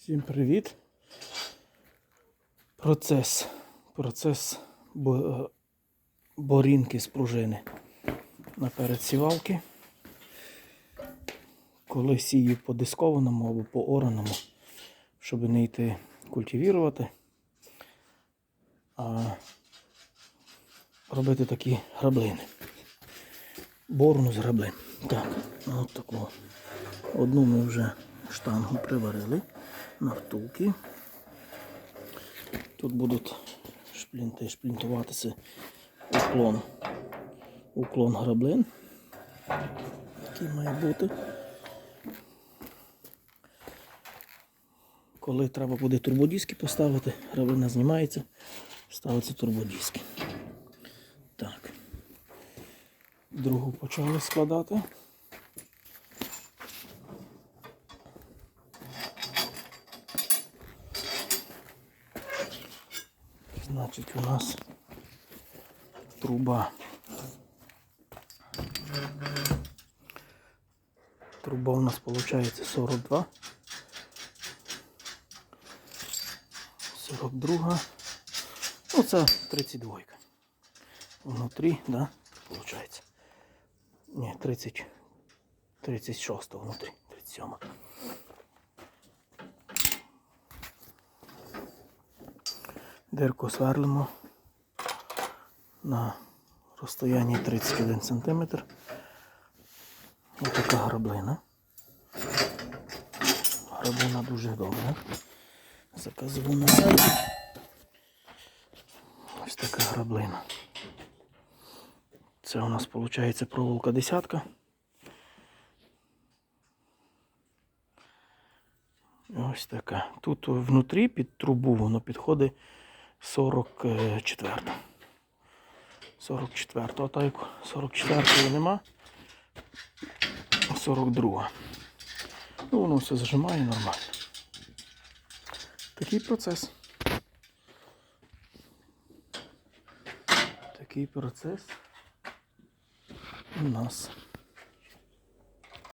Всім привіт. Процес. Процес е, борінки з пружини наперед сівалки. Коли сію по дискованому або по ораному, щоб не йти культивірувати, а робити такі граблини. Борну з граблин. Так, ну, от таку. Одну ми вже штангу приварили на втулки. Тут будуть шплінти, шплінтуватися уклон. Уклон граблин. Який має бути. Коли треба буде турбодиски поставити, граблина знімається, ставиться турбодиски. Так. Другу почали складати. Значить, у нас труба. Труба у нас получается 42. 42. Ну, це 32. Внутрі, да, получается. Ні, 30. 36 внутрі. 37. Дирку сверлимо на розстоянні 31 см. Ось така граблина. Граблина дуже добра. Заказував на сайті. Ось така граблина. Це у нас виходить проволока десятка. Ось така. Тут внутрі під трубу воно підходить 44. 44. А так 44 нема. 42. Ну, воно все зажимає нормально. Такий процес. Такий процес у нас.